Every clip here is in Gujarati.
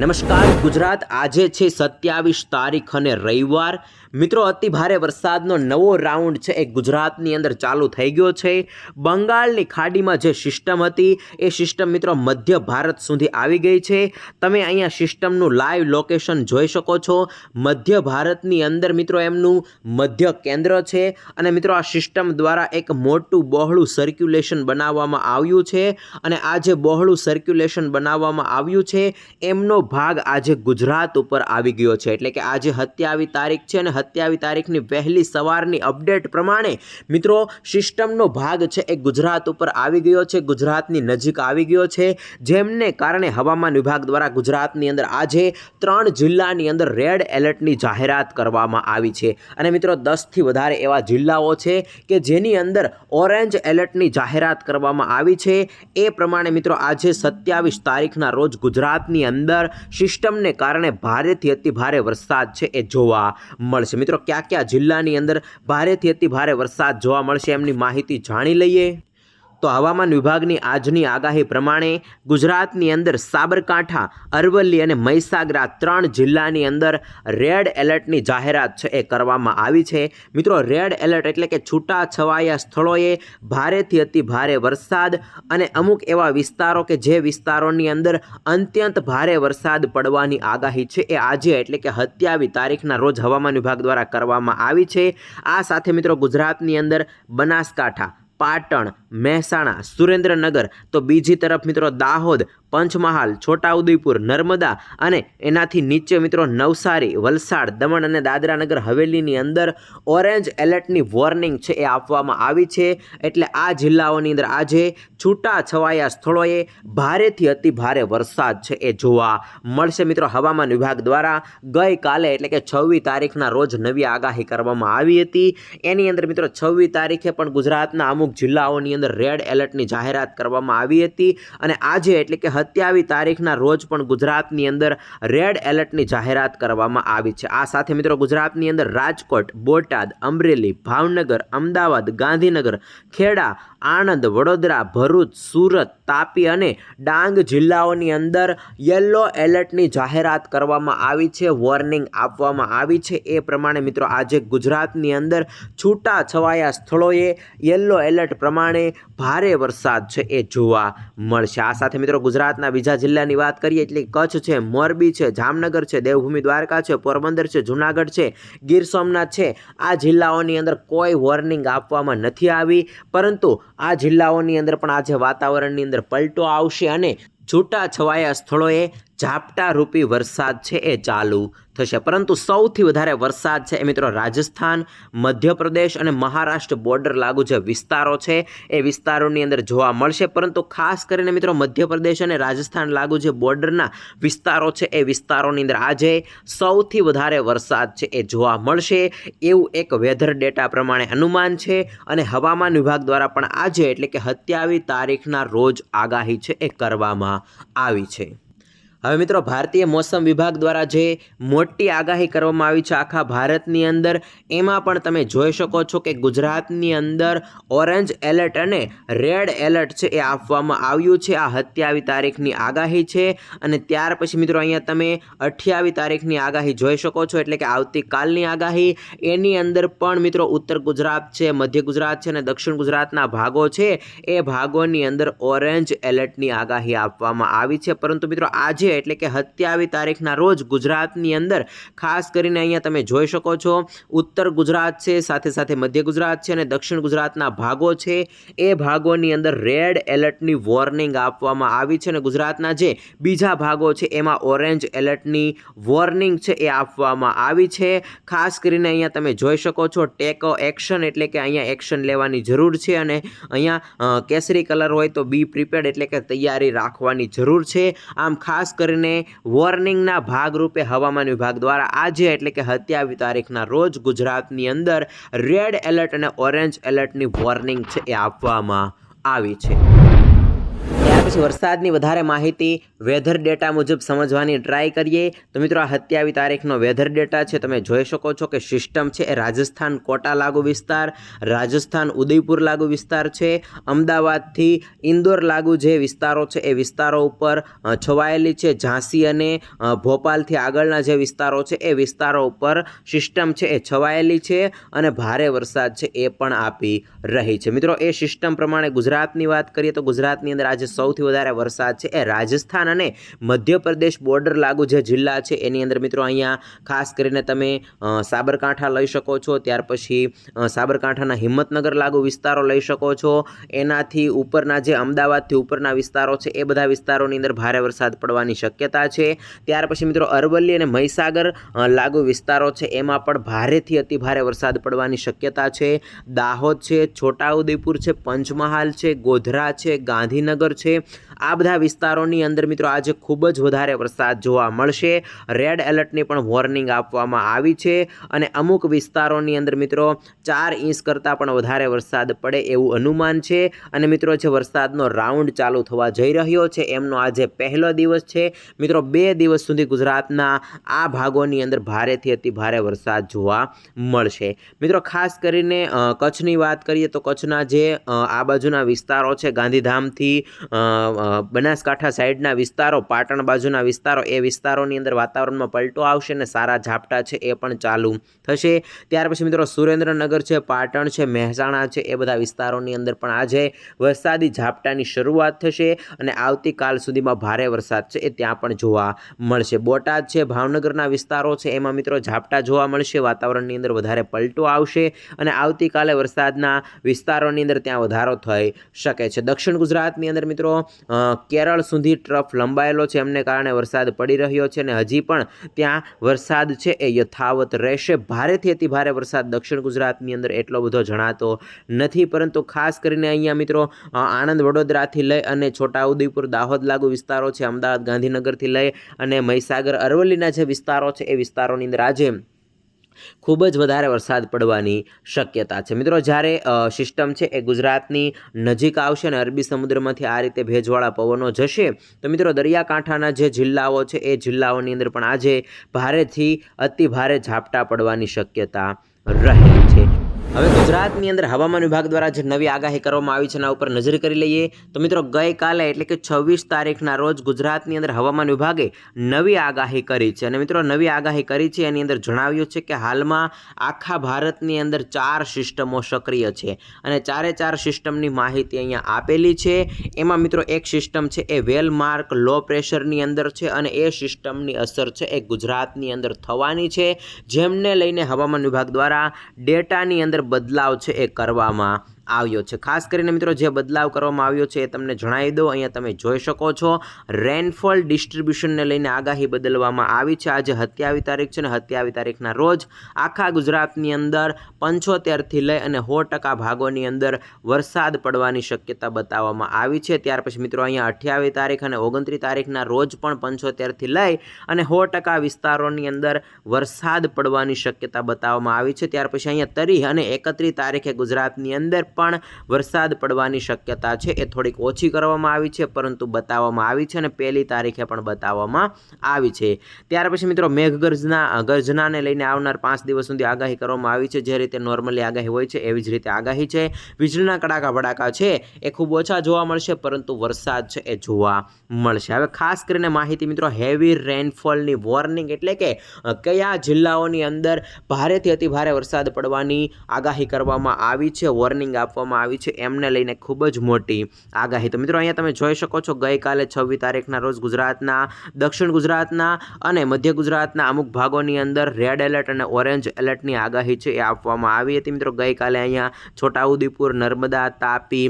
નમસ્કાર, ગુજરાત આજે છે સત્યાવીસ તારીખ અને રવિવાર. મિત્રો, અતિ ભારે વરસાદનો નવો રાઉન્ડ છે, એ ગુજરાતની અંદર ચાલુ થઈ ગયો છે. બંગાળની ખાડીમાં જે સિસ્ટમ હતી, એ સિસ્ટમ મિત્રો મધ્ય ભારત સુધી આવી ગઈ છે. તમે અહીંયા સિસ્ટમનું લાઈવ લોકેશન જોઈ શકો છો. મધ્ય ભારતની અંદર મિત્રો એમનું મધ્ય કેન્દ્ર છે અને મિત્રો આ સિસ્ટમ દ્વારા એક મોટું બહોળું સર્ક્યુલેશન બનાવવામાં આવ્યું છે અને આ જે બહોળું સર્ક્યુલેશન બનાવવામાં આવ્યું છે, એમનો ભાગ આજે ગુજરાત ઉપર આવી ગયો છે. એટલે કે આજે હત્યાવી તારીખ છે અને હત્યાવી તારીખની વહેલી સવારની અપડેટ પ્રમાણે મિત્રો સિસ્ટમનો ભાગ છે એ ગુજરાત ઉપર આવી ગયો છે. ગુજરાતની નજીક આવી ગયો છે. જેમને કારણે હવામાન વિભાગ દ્વારા ગુજરાતની અંદર આજે ત્રણ જિલ્લાની અંદર રેડ એલર્ટની જાહેરાત કરવામાં આવી છે. અને મિત્રો દસથી વધારે એવા જિલ્લાઓ છે કે જેની અંદર ઓરેન્જ એલર્ટની જાહેરાત કરવામાં આવી છે. એ પ્રમાણે મિત્રો આજે સત્યાવીસ તારીખના રોજ ગુજરાતની અંદર સિસ્ટમને કારણે ભારેથી અતિ ભારે વરસાદ છે એ જોવા મળશે. મિત્રો કયા કયા જિલ્લાની અંદર ભારેથી અતિ ભારે વરસાદ જોવા મળશે એમની માહિતી જાણી લઈએ. તો હવામાન વિભાગની આજની આગાહી પ્રમાણે ગુજરાતની અંદર સાબરકાંઠા, અરવલ્લી અને મહિસાગરા ત્રણ જિલ્લાની અંદર રેડ એલર્ટની જાહેરાત છે, એ કરવામાં આવી છે. મિત્રો, રેડ એલર્ટ એટલે કે છૂટા છવાયા સ્થળોએ ભારેથી અતિ ભારે વરસાદ અને અમુક એવા વિસ્તારો કે જે વિસ્તારોની અંદર અત્યંત ભારે વરસાદ પડવાની આગાહી છે, એ આજે એટલે કે સત્યાવી તારીખના રોજ હવામાન વિભાગ દ્વારા કરવામાં આવી છે. આ સાથે મિત્રો, ગુજરાતની અંદર બનાસકાંઠા પાટણ મહેસાણા સુરેન્દ્રનગર. તો બીજી તરફ મિત્રો દાહોદ પંચમહાલ, છોટાઉદેપુર, નર્મદા અને એનાથી નીચે મિત્રો નવસારી, વલસાડ, દમણ અને દાદરાનગર હવેલીની અંદર ઓરેન્જ એલર્ટની વોર્નિંગ છે એ આપવામાં આવી છે. એટલે આ જિલ્લાઓની અંદર આજે છૂટા છવાયા સ્થળોએ ભારેથી અતિ ભારે વરસાદ છે એ જોવા મળશે. મિત્રો, હવામાન વિભાગ દ્વારા ગઈકાલે એટલે કે છવ્વીસ તારીખના રોજ નવી આગાહી કરવામાં આવી હતી. એની અંદર મિત્રો, છવ્વીસ તારીખે પણ ગુજરાતના અમુક જિલ્લાઓની અંદર રેડ એલર્ટની જાહેરાત કરવામાં આવી હતી અને આજે એટલે કે સત્યાવીસ તારીખના રોજ પણ ગુજરાતની અંદર રેડ એલર્ટની જાહેરાત કરવામાં આવી છે. આ સાથે મિત્રો ગુજરાતની અંદર રાજકોટ, બોટાદ, અમરેલી, ભાવનગર, અમદાવાદ, ગાંધીનગર, ખેડા, આણંદ, વડોદરા, ભરૂચ, સુરત, તાપી અને ડાંગ જિલ્લાઓની અંદર યલો એલર્ટની જાહેરાત કરવામાં આવી છે. વોર્નિંગ આપવામાં આવી છે. એ પ્રમાણે મિત્રો આજે ગુજરાતની અંદર છૂટા છવાયા સ્થળોએ યલો એલર્ટ પ્રમાણે ભારે વરસાદ છે એ જોવા મળશે. આ સાથે મિત્રો ગુજરાતના બીજા જિલ્લાની વાત કરીએ એટલે કચ્છ છે, મોરબી છે, જામનગર છે, દેવભૂમિ દ્વારકા છે, પોરબંદર છે, જુનાગઢ છે, ગીર સોમનાથ છે. આ જિલ્લાઓની અંદર કોઈ વોર્નિંગ આપવામાં નથી આવી. પરંતુ આ જિલ્લાઓની અંદર પણ આજે વાતાવરણની અંદર પલટો આવશે અને છૂટા છવાયા સ્થળોએ ઝાપટા રૂપી વરસાદ છે એ ચાલુ થશે. પરંતુ સૌથી વધારે વરસાદ છે એ મિત્રો રાજસ્થાન, મધ્યપ્રદેશ અને મહારાષ્ટ્ર બોર્ડર લાગુ જે વિસ્તારો છે એ વિસ્તારોની અંદર જોવા મળશે. પરંતુ ખાસ કરીને મિત્રો મધ્યપ્રદેશ અને રાજસ્થાન લાગુ જે બોર્ડરના વિસ્તારો છે એ વિસ્તારોની અંદર આજે સૌથી વધારે વરસાદ છે એ જોવા મળશે. એવું એક વેધર ડેટા પ્રમાણે અનુમાન છે અને હવામાન વિભાગ દ્વારા પણ આજે એટલે કે સત્યાવીસ તારીખના રોજ આગાહી છે એ કરવામાં આવી છે. હવે મિત્રો, ભારતીય મોસમ વિભાગ દ્વારા જે મોટી આગાહી કરવામાં આવી છે આખા ભારતની અંદર, એમાં પણ તમે જોઈ શકો છો કે ગુજરાતની અંદર ઓરેન્જ એલર્ટ અને રેડ એલર્ટ છે એ આપવામાં આવ્યું છે. આ સત્યાવીસ તારીખની આગાહી છે અને ત્યાર પછી મિત્રો, અહીંયા તમે અઠ્યાવીસ તારીખની આગાહી જોઈ શકો છો. એટલે કે આવતીકાલની આગાહી, એની અંદર પણ મિત્રો, ઉત્તર ગુજરાત છે, મધ્ય ગુજરાત છે અને દક્ષિણ ગુજરાતના ભાગો છે, એ ભાગોની અંદર ઓરેન્જ એલર્ટની આગાહી આપવામાં આવી છે. પરંતુ મિત્રો, આજે એટલે કે સત્યાવીસ તારીખના રોજ ગુજરાતની અંદર, ખાસ કરીને અહીંયા તમે જોઈ શકો છો, ઉત્તર ગુજરાત છે, સાથે સાથે મધ્ય ગુજરાત છે અને દક્ષિણ ગુજરાતના ભાગો છે. એ ભાગોની અંદર રેડ એલર્ટની વોર્નિંગ આપવામાં આવી છે અને ગુજરાતના જે બીજા ભાગો છે, એમાં ઓરેન્જ એલર્ટની વોર્નિંગ છે એ આપવામાં આવી છે. ખાસ કરીને અહીંયા તમે જોઈ શકો છો, ટેકો એક્શન એટલે કે અહીંયા એક્શન લેવાની જરૂર છે અને અહીંયા કેસરી કલર હોય તો બી પ્રિપેર્ડ એટલે કે તૈયારી રાખવાની જરૂર છે. આમ ખાસ કરીને વોર્નિંગના ભાગરૂપે હવામાન વિભાગ દ્વારા આજે એટલે કે હત્યાવી તારીખના રોજ ગુજરાતની અંદર રેડ એલર્ટ અને ઓરેન્જ એલર્ટની વોર્નિંગ છે એ આપવામાં આવી છે. પછી વરસાદની વધારે માહિતી વેધર ડેટા મુજબ સમજવાની ટ્રાય કરીએ. તો મિત્રો, આ હત્યાવી તારીખનો વેધર ડેટા છે. તમે જોઈ શકો છો કે સિસ્ટમ છે એ રાજસ્થાન કોટા લાગુ વિસ્તાર, રાજસ્થાન ઉદયપુર લાગુ વિસ્તાર છે, અમદાવાદથી ઇન્દોર લાગુ જે વિસ્તારો છે એ વિસ્તારો ઉપર છવાયેલી છે. ઝાંસી અને ભોપાલથી આગળના જે વિસ્તારો છે એ વિસ્તારો ઉપર સિસ્ટમ છે એ છવાયેલી છે અને ભારે વરસાદ છે એ પણ આપી રહી છે. મિત્રો, એ સિસ્ટમ પ્રમાણે ગુજરાતની વાત કરીએ તો ગુજરાતની અંદર આજે સૌથી વધારે વરસાદ છે એ રાજસ્થાન અને મધ્યપ્રદેશ બોર્ડર લાગુ જે જિલ્લા છે, એની અંદર મિત્રો અહીંયા ખાસ કરીને તમે સાબરકાંઠા લઈ શકો છો, ત્યાર પછી સાબરકાંઠાના હિંમતનગર લાગુ વિસ્તારો લઈ શકો છો. એનાથી ઉપરના જે અમદાવાદથી ઉપરના વિસ્તારો છે, એ બધા વિસ્તારોની અંદર ભારે વરસાદ પડવાની શક્યતા છે. ત્યાર પછી મિત્રો અરવલ્લી અને મહીસાગર લાગુ વિસ્તારો છે, એમાં પણ ભારેથી અતિ ભારે વરસાદ પડવાની શક્યતા છે. દાહોદ છે, છોટાઉદેપુર છે, પંચમહાલ છે, ગોધરા છે, ગાંધીનગર છે આ બધા વિસ્તારોની અંદર મિત્રો આજે ખૂબ જ વધારે વરસાદ જોવા મળશે. રેડ એલર્ટની પણ વોર્નિંગ આપવામાં આવી છે અને અમુક વિસ્તારોની અંદર મિત્રો ચાર ઇંચ કરતાં પણ વધારે વરસાદ પડે એવું અનુમાન છે. અને મિત્રો જે વરસાદનો રાઉન્ડ ચાલુ થવા જઈ રહ્યો છે, એમનો આજે પહેલો દિવસ છે. મિત્રો બે દિવસ સુધી ગુજરાતના આ ભાગોની અંદર ભારેથી અતિ ભારે વરસાદ જોવા મળશે. મિત્રો ખાસ કરીને કચ્છની વાત કરીએ તો કચ્છના જે આ બાજુના વિસ્તારો છે, ગાંધીધામથી બનાસકાંઠા સાઈડના વિસ્તારો, પાટણ બાજુના વિસ્તારો, એ વિસ્તારોની અંદર વાતાવરણમાં પલટો આવશે અને સારા ઝાપટા છે એ પણ ચાલુ થશે. ત્યાર પછી મિત્રો સુરેન્દ્રનગર છે, પાટણ છે, મહેસાણા છે, એ બધા વિસ્તારોની અંદર પણ આજે વરસાદી ઝાપટાની શરૂઆત થશે અને આવતીકાલ સુધીમાં ભારે વરસાદ છે એ ત્યાં પણ જોવા મળશે. બોટાદ છે, ભાવનગરના વિસ્તારો છે, એમાં મિત્રો ઝાપટા જોવા મળશે, વાતાવરણની અંદર વધારે પલટો આવશે અને આવતીકાલે વરસાદના વિસ્તારોની અંદર ત્યાં વધારો થઈ શકે છે. દક્ષિણ ગુજરાતની અંદર મિત્રો કેરળ સુધી ટ્રફ લંબાયેલો છે. એમને કારણે વરસાદ પડી રહ્યો છે અને હજી પણ ત્યાં વરસાદ છે. એ યથાવત રહેશે. ભારેથી અતિ ભારે વરસાદ દક્ષિણ ગુજરાતની અંદર એટલો બધો જણાતો નથી. પરંતુ ખાસ કરીને અહીંયા મિત્રો આણંદ વડોદરાથી લઈ અને છોટાઉદેપુર, દાહોદ લાગુ વિસ્તારો છે. અમદાવાદ, ગાંધીનગરથી લઈ અને મહીસાગર, અરવલ્લીના જે વિસ્તારો છે, એ વિસ્તારોની અંદર આજે ખૂબ જ વધારે વરસાદ પડવાની શક્યતા છે. મિત્રો, જ્યારે સિસ્ટમ છે એ ગુજરાતની નજીક આવશે અને અરબી સમુદ્રમાંથી આ રીતે ભેજવાળા પવનો જશે, તો મિત્રો, દરિયાકાંઠાના જે જિલ્લાઓ છે એ જિલ્લાઓની અંદર પણ આજે ભારેથી અતિ ભારે ઝાપટા પડવાની શક્યતા રહેલી છે. હવે ગુજરાતની અંદર હવામાન વિભાગ દ્વારા જે નવી આગાહી કરવામાં આવી છે એના ઉપર નજર કરી લઈએ તો મિત્રો ગઈકાલે એટલે કે છવ્વીસ તારીખના રોજ ગુજરાતની અંદર હવામાન વિભાગે નવી આગાહી કરી છે. અને મિત્રો નવી આગાહી કરી છે એની અંદર જણાવ્યું છે કે હાલમાં આખા ભારતની અંદર ચાર સિસ્ટમો સક્રિય છે અને ચારે ચાર સિસ્ટમની માહિતી અહીંયા આપેલી છે. એમાં મિત્રો એક સિસ્ટમ છે એ વેલમાર્ક લો પ્રેશરની અંદર છે અને એ સિસ્ટમની અસર છે એ ગુજરાતની અંદર થવાની છે. જેમને લઈને હવામાન વિભાગ દ્વારા ડેટાની અંદર બદલાવ છે એ કરવામાં આવ્યો છે. ખાસ કરીને મિત્રો, જે બદલાવ કરવામાં આવ્યો છે એ તમને જણાવી દો અહીંયા તમે જોઈ શકો છો રેનફોલ ડિસ્ટ્રીબ્યુશનને લઈને આગાહી બદલવામાં આવી છે. આજે હત્યાવી તારીખ છે ને હત્યાવી તારીખના રોજ આખા ગુજરાતની અંદર પંચોતેરથી લઈ અને સો ટકા ભાગોની અંદર વરસાદ પડવાની શક્યતા બતાવવામાં આવી છે. ત્યાર પછી મિત્રો, અહીંયા અઠ્યાવીસ તારીખ અને ઓગણત્રીસ તારીખના રોજ પણ પંચોતેરથી લઈ અને સો ટકા વિસ્તારોની અંદર વરસાદ પડવાની શક્યતા બતાવવામાં આવી છે. ત્યાર પછી અહીંયા તરી અને એકત્રીસ તારીખે ગુજરાતની અંદર પણ વરસાદ પડવાની શક્યતા છે. એ થોડીક ઓછી કરવામાં આવી છે, પરંતુ બતાવવામાં આવી છે અને પહેલી તારીખે પણ બતાવવામાં આવી છે. ત્યાર પછી મિત્રો મેઘગર્જના ગર્જનાને લઈને આવનાર પાંચ દિવસ સુધી આગાહી કરવામાં આવી છે. જે રીતે નોર્મલી આગાહી હોય છે, એવી જ રીતે આગાહી છે. વીજળીના કડાકા ભડાકા છે, એ ખૂબ ઓછા જોવા મળશે, પરંતુ વરસાદ છે, એ જોવા મળશે. હવે ખાસ કરીને માહિતી મિત્રો હેવી રેનફોલની વોર્નિંગ એટલે કે કયા જિલ્લાઓની અંદર ભારેથી અતિ ભારે વરસાદ પડવાની આગાહી કરવામાં આવી છે. વોર્નિંગ આપવામાં આવી છે. એમને લઈને ખૂબ જ મોટી આગાહી. તો મિત્રો, અહીંયા તમે જોઈ શકો છો, ગઈકાલે છવ્વીસ તારીખના રોજ ગુજરાતના, દક્ષિણ ગુજરાતના અને મધ્ય ગુજરાતના અમુક ભાગોની અંદર રેડ એલર્ટ અને ઓરેન્જ એલર્ટની આગાહી છે એ આપવામાં આવી હતી. મિત્રો, ગઈકાલે અહીંયા છોટાઉદેપુર, નર્મદા, તાપી,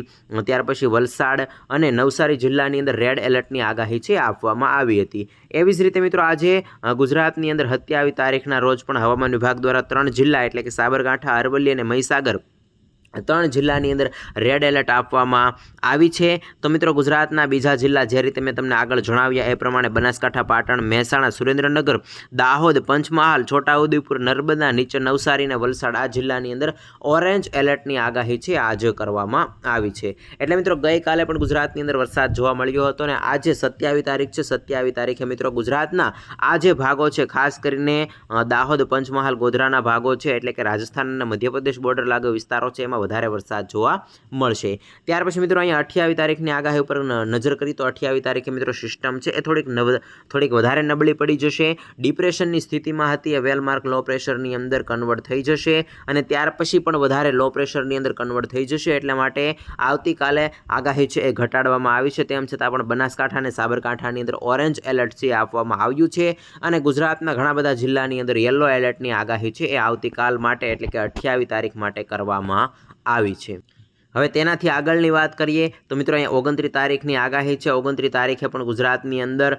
ત્યાર પછી વલસાડ અને નવસારી જિલ્લાની અંદર રેડ એલર્ટની આગાહી છે આપવામાં આવી હતી. એવી જ રીતે મિત્રો, આજે ગુજરાતની અંદર સત્યાવીસ તારીખના રોજ પણ હવામાન વિભાગ દ્વારા ત્રણ જિલ્લા એટલે કે સાબરકાંઠા, અરવલ્લી અને મહીસાગર ત્રણ જિલ્લાની અંદર રેડ એલર્ટ આપવામાં આવી છે. તો મિત્રો, ગુજરાતના બીજા જિલ્લા જે રીતે મેં તમને આગળ જણાવ્યા, એ પ્રમાણે બનાસકાંઠા, પાટણ, મહેસાણા, સુરેન્દ્રનગર, દાહોદ, પંચમહાલ, છોટાઉદેપુર, નર્મદા, નીચે નવસારી અને વલસાડ આ જિલ્લાની અંદર ઓરેન્જ એલર્ટની આગાહી છે, આજે કરવામાં આવી છે. એટલે મિત્રો, ગઈકાલે પણ ગુજરાતની અંદર વરસાદ જોવા મળ્યો હતો અને આજે સત્યાવીસ તારીખ છે. સત્યાવીસ તારીખે મિત્રો, ગુજરાતના આ જે ભાગો છે, ખાસ કરીને દાહોદ, પંચમહાલ, ગોધરાના ભાગો છે, એટલે કે રાજસ્થાન અને મધ્યપ્રદેશ બોર્ડર લાગે વિસ્તારો છે, એમાં વધારે વરસાદ જોવા મળશે. ત્યાર પછી મિત્રો અહીંયા અઠ્યાવી તારીખની આગાહી ઉપર નજર કરી તો અઠ્યાવી તારીખે મિત્રો સિસ્ટમ છે. એ થોડીક નવ, થોડીક વધારે નબળી પડી જશે. ડિપ્રેશનની સ્થિતિમાં હતી. એ વેલમાર્ક લો પ્રેશરની અંદર કન્વર્ટ થઈ જશે. અને ત્યાર પછી પણ વધારે લો પ્રેશરની અંદર કન્વર્ટ થઈ જશે. એટલા માટે આવતીકાલે આગાહી છે એ ઘટાડવામાં આવી છે. તેમ છતાં પણ બનાસકાંઠા અને સાબરકાંઠાની અંદર ઓરેન્જ એલર્ટ છે આપવામાં આવ્યું છે. અને ગુજરાતના ઘણા બધા જિલ્લાની અંદર યલો એલર્ટની આગાહી છે એ આવતીકાલ માટે એટલે કે અઠ્યાવીસ તારીખ માટે કરવામાં આવી છે. હવે તેનાથી આગળની વાત કરીએ તો મિત્રો અહીંયા ઓગણત્રીસ તારીખની આગાહી છે. ઓગણત્રીસ તારીખે પણ ગુજરાતની અંદર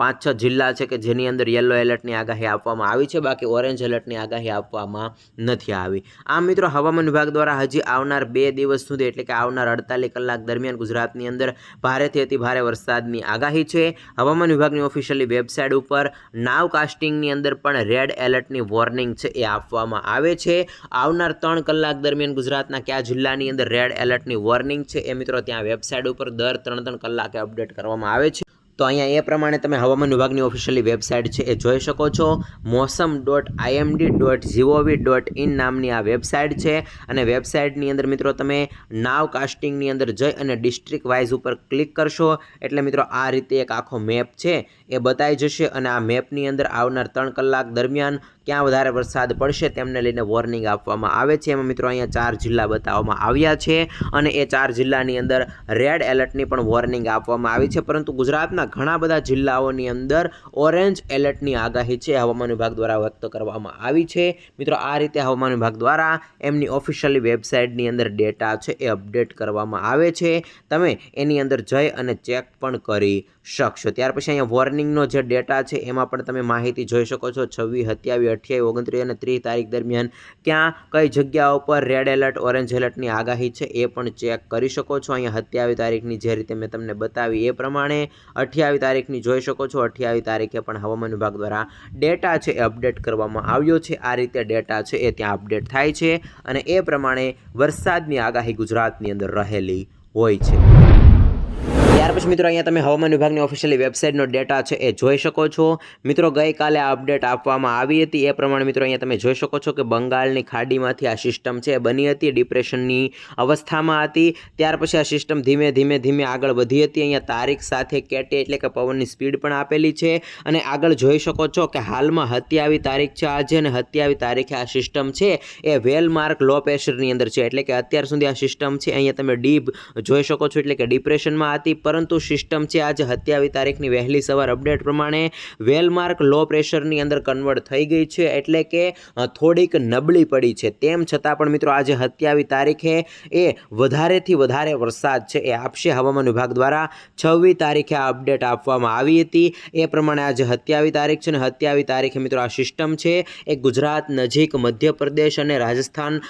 પાંચ છ જિલ્લા છે કે જેની અંદર યલો એલર્ટની આગાહી આપવામાં આવી છે. બાકી ઓરેન્જ એલર્ટની આગાહી આપવામાં નથી આવી. આમ મિત્રો હવામાન વિભાગ દ્વારા હજી આવનાર બે દિવસ સુધી, એટલે કે આવનાર અડતાલીસ કલાક દરમિયાન ગુજરાતની અંદર ભારેથી અતિ ભારે વરસાદની આગાહી છે. હવામાન વિભાગની ઓફિશિયલી વેબસાઇટ ઉપર નાવ કાસ્ટિંગની અંદર પણ રેડ એલર્ટની વોર્નિંગ છે એ આપવામાં આવે છે. આવનાર ત્રણ કલાક દરમિયાન ગુજરાતના કયા જિલ્લાની અંદર રેડ એલર્ટની વોર્નિંગ છે. એ મિત્રો ત્યાં વેબસાઇટ ઉપર દર ત્રણ ત્રણ કલાકે અપડેટ કરવામાં આવે છે. તો અહીંયા એ પ્રમાણે તમે હવામાન વિભાગની ઓફિશિયલી વેબસાઇટ છે એ જોઈ શકો છો. Mausam dot IMD dot gov dot in નામની આ વેબસાઇટ છે અને વેબસાઇટની અંદર મિત્રો તમે નાવ કાસ્ટિંગની અંદર જઈ અને ડિસ્ટ્રિક્ટ વાઇઝ ઉપર ક્લિક કરશો. એટલે મિત્રો આ રીતે એક આખો મેપ છે. એ બતાવી જશે અને આ મેપની અંદર આવનાર ત્રણ કલાક દરમિયાન ક્યાં વધારે વરસાદ પડશે તેમને લઈને વોર્નિંગ આપવામાં આવે છે. એમાં મિત્રો અહીંયા ચાર જિલ્લા બતાવવામાં આવ્યા છે અને એ ચાર જિલ્લાની અંદર રેડ એલર્ટની પણ વોર્નિંગ આપવામાં આવી છે. પરંતુ ગુજરાતના ઘણા બધા જિલ્લાઓની અંદર ઓરેન્જ એલર્ટની આગાહી છે હવામાન વિભાગ દ્વારા વ્યક્ત કરવામાં આવી છે. મિત્રો, આ રીતે હવામાન વિભાગ દ્વારા એમની ઓફિશિયલી વેબસાઇટની અંદર ડેટા છે એ અપડેટ કરવામાં આવે છે. તમે એની અંદર જઈ અને ચેક પણ કરી શકશો ત્યાર પછી અહીંયા વોર્નિંગનો જે ડેટા છે, એમાં પણ તમે માહિતી જોઈ શકો છો. છવ્વીસ, સત્યાવીસ, અઠ્યાવીસ, ઓગણત્રીસ અને ત્રીસ તારીખ દરમિયાન ક્યાં કઈ જગ્યાઓ પર રેડ એલર્ટ ઓરેન્જ એલર્ટની આગાહી છે, એ પણ ચેક કરી શકો છો. અહીંયા સત્યાવીસ તારીખની જે રીતે મેં તમને બતાવી, એ પ્રમાણે અઠ્યાવીસ તારીખની જોઈ શકો છો. અઠ્યાવીસ તારીખે પણ હવામાન વિભાગ દ્વારા ડેટા છે, એ અપડેટ કરવામાં આવ્યો છે. આ રીતે ડેટા છે, એ ત્યાં અપડેટ થાય છે અને એ પ્રમાણે વરસાદની આગાહી ગુજરાતની અંદર રહેલી હોય છે. ત્યાર પછી મિત્રો અહીંયા તમે હવામાન વિભાગની ઓફિશિયલી વેબસાઇટનો ડેટા છે એ જોઈ શકો છો. મિત્રો ગઈકાલે આ અપડેટ આપવામાં આવી હતી. એ પ્રમાણે મિત્રો અહીંયા તમે જોઈ શકો છો કે બંગાળની ખાડીમાંથી આ સિસ્ટમ છે એ બની હતી ડિપ્રેશનની અવસ્થામાં હતી. ત્યાર પછી આ સિસ્ટમ ધીમે ધીમે ધીમે આગળ વધી હતી. અહીંયા તારીખ સાથે કેટી એટલે કે પવનની સ્પીડ પણ આપેલી છે. અને આગળ જોઈ શકો છો કે હાલમાં હત્યાવી તારીખ છે આજે અને હત્યાવી તારીખે આ સિસ્ટમ છે એ વેલમાર્ક લો પ્રેશરની અંદર છે. એટલે કે અત્યાર સુધી આ સિસ્ટમ છે અહીંયા તમે ડીપ જોઈ શકો છો. એટલે કે ડિપ્રેશનમાં હતી પરંતુ સિસ્ટમ છે આજે હત્યાવી તારીખની વહેલી સવાર અપડેટ પ્રમાણે વેલમાર્ક લો પ્રેશરની અંદર કન્વર્ટ થઈ ગઈ છે એટલે કે થોડીક નબળી પડી છે. તેમ છતાં પણ મિત્રો આજે હત્યાવી તારીખે એ વધારેથી વધારે વરસાદ છે એ આપશે હવામાન વિભાગ દ્વારા. છવ્વી તારીખે આ અપડેટ આપવામાં આવી હતી. એ પ્રમાણે આજે હત્યાવી તારીખ છે ને હત્યાવી તારીખે મિત્રો આ સિસ્ટમ છે એ ગુજરાત, નજીક, મધ્યપ્રદેશ અને રાજસ્થાન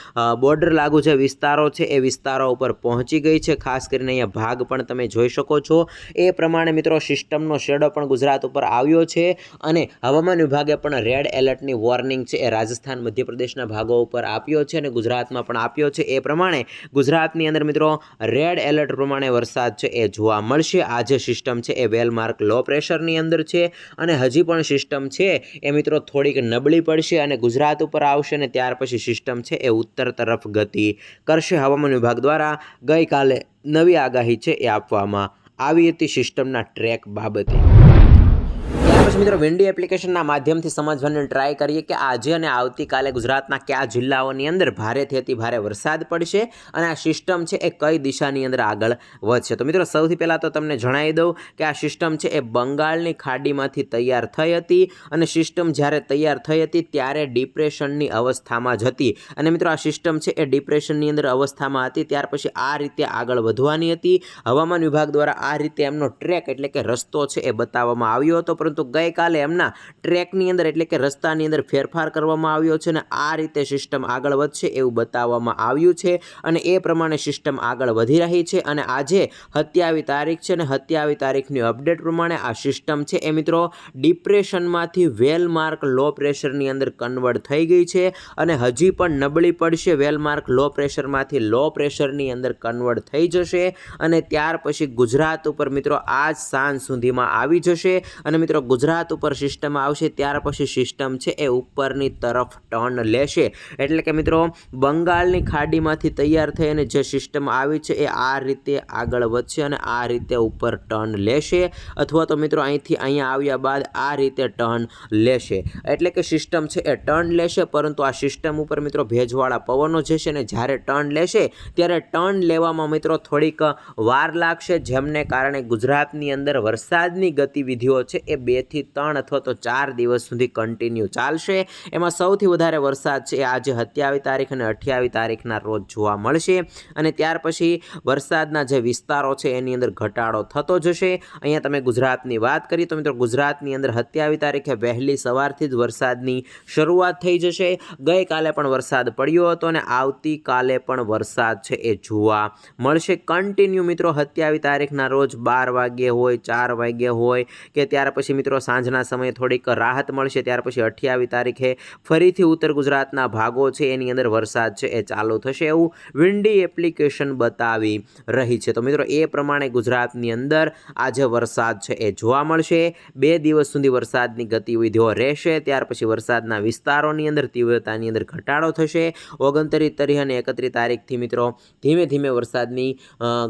બોર્ડર લાગુ જે વિસ્તારો છે એ વિસ્તારો ઉપર પહોંચી ગઈ છે. ખાસ કરીને અહીંયા ભાગ પણ તમે જોઈ શકો છો. એ પ્રમાણે મિત્રો સિસ્ટમનો શેડો પણ ગુજરાત ઉપર આવ્યો છે અને હવામાન વિભાગે પણ રેડ એલર્ટની વોર્નિંગ છે એ રાજસ્થાન, મધ્યપ્રદેશના ભાગો ઉપર આપ્યો છે અને ગુજરાતમાં પણ આપ્યો છે. એ પ્રમાણે ગુજરાતની અંદર મિત્રો રેડ એલર્ટ પ્રમાણે વરસાદ છે એ જોવા મળશે. આ જે સિસ્ટમ છે એ વેલમાર્ક લો પ્રેશરની અંદર છે અને હજી પણ સિસ્ટમ છે એ મિત્રો થોડીક નબળી પડશે અને ગુજરાત ઉપર આવશે અને ત્યાર પછી સિસ્ટમ છે એ ઉત્તર તરફ ગતિ કરશે. હવામાન વિભાગ દ્વારા ગઈકાલે નવી આગાહી છે એ આપવામાં આવી હતી સિસ્ટમના ટ્રેક બાબતે. ત્યાર મિત્રો વિન્ડી એપ્લિકેશનના માધ્યમથી સમજવાની ટ્રાય કરીએ કે આજે અને આવતીકાલે ગુજરાતના કયા જિલ્લાઓની અંદર ભારેથી અતિ ભારે વરસાદ પડશે અને આ સિસ્ટમ છે એ કઈ દિશાની અંદર આગળ વધશે. તો મિત્રો, સૌથી પહેલાં તો તમને જણાવી દઉં કે આ સિસ્ટમ છે એ બંગાળની ખાડીમાંથી તૈયાર થઈ હતી અને સિસ્ટમ જ્યારે તૈયાર થઈ હતી ત્યારે ડિપ્રેશનની અવસ્થામાં જ હતી. અને મિત્રો, આ સિસ્ટમ છે એ ડિપ્રેશનની અંદર અવસ્થામાં હતી, ત્યાર પછી આ રીતે આગળ વધવાની હતી. હવામાન વિભાગ દ્વારા આ રીતે એમનો ટ્રેક એટલે કે રસ્તો છે એ બતાવવામાં આવ્યો હતો, પરંતુ ગઈકાલે એમના ટ્રેકની અંદર એટલે કે રસ્તાની અંદર ફેરફાર કરવામાં આવ્યો છે અને આ રીતે સિસ્ટમ આગળ વધશે એવું બતાવવામાં આવ્યું છે અને એ પ્રમાણે સિસ્ટમ આગળ વધી રહી છે અને આજે હત્યાવી તારીખ છે અને હત્યાવી તારીખની અપડેટ પ્રમાણે આ સિસ્ટમ છે. એ મિત્રો, ડિપ્રેશનમાંથી વેલમાર્ક લો પ્રેશરની અંદર કન્વર્ટ થઈ ગઈ છે અને હજી પણ નબળી પડશે. વેલમાર્ક લો પ્રેશરમાંથી લો પ્રેશરની અંદર કન્વર્ટ થઈ જશે અને ત્યાર પછી ગુજરાત ઉપર મિત્રો આજ સાંજ સુધીમાં આવી જશે. અને મિત્રો, ગુજરાત ઉપર સિસ્ટમ આવશે, ત્યાર પછી સિસ્ટમ છે એ ઉપરની તરફ ટર્ન લેશે. એટલે કે મિત્રો, બંગાળની ખાડીમાંથી તૈયાર થઈને જે સિસ્ટમ આવી છે એ આ રીતે આગળ વધશે અને આ રીતે ઉપર ટર્ન લેશે. અથવા તો મિત્રો, અહીંથી અહીંયા આવ્યા બાદ આ રીતે ટર્ન લેશે. એટલે કે સિસ્ટમ છે એ ટર્ન લેશે, પરંતુ આ સિસ્ટમ ઉપર મિત્રો ભેજવાળા પવનો જે છે ને જ્યારે ટર્ન લેશે, ત્યારે ટર્ન લેવામાં મિત્રો થોડીક વાર લાગશે. જેમને કારણે ગુજરાતની અંદર વરસાદની ગતિવિધિઓ છે એ બેથી ત્રણ અથવા તો ચાર દિવસ સુધી કન્ટિન્યુ ચાલશે. એમાં સૌથી વધારે વરસાદ છે આજે સત્યાવીસ તારીખ અને અઠ્યાવીસ તારીખના રોજ જોવા મળશે. અને ત્યાર પછી વરસાદના જે વિસ્તારો છે એની અંદર ઘટાડો થતો જશે. અહીંયા તમે ગુજરાતની વાત કરી તો મિત્રો ગુજરાતની અંદર સત્યાવીસ તારીખે વહેલી સવારથી જ વરસાદની શરૂઆત થઈ જશે. ગઈકાલે પણ વરસાદ પડ્યો હતો અને આવતીકાલે પણ વરસાદ છે એ જોવા મળશે. કન્ટિન્યુ મિત્રો સત્યાવીસ તારીખના રોજ બાર વાગ્યે હોય, ચાર વાગ્યે હોય કે ત્યાર પછી મિત્રો સાંજના સમયે થોડીક રાહત મળશે, ત્યાર પછી અઠ્યાવીસ તારીખે ફરીથી ઉત્તર ગુજરાતના ભાગો છે, એની અંદર વરસાદ છે, એ ચાલુ થશે એવું વિન્ડી એપ્લિકેશન બતાવી રહી છે. તો મિત્રો, એ પ્રમાણે ગુજરાતની અંદર આજે વરસાદ છે, એ જોવા મળશે. બે દિવસ સુધી વરસાદની ગતિવિધિઓ રહેશે, ત્યાર પછી વરસાદના વિસ્તારોની અંદર તીવ્રતાની અંદર ઘટાડો થશે. ઓગણત્રીસ તારીખ અને એકત્રીસ તારીખથી મિત્રો, ધીમે ધીમે વરસાદની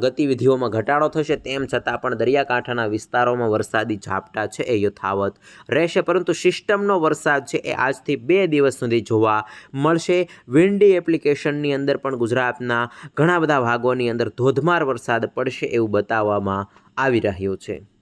ગતિવિધિઓમાં ઘટાડો થશે. તેમ છતાં પણ દરિયાકાંઠાના વિસ્તારોમાં વરસાદી ઝાપટા છે, એ યથાવત રહેશે. પરંતુ સિસ્ટમનો વરસાદ છે એ આજથી બે દિવસ સુધી જોવા મળશે. વિન્ડી એપ્લિકેશનની અંદર પણ ગુજરાતના ઘણા બધા ભાગોની અંદર ધોધમાર વરસાદ પડશે એવું બતાવવામાં આવી રહ્યું છે.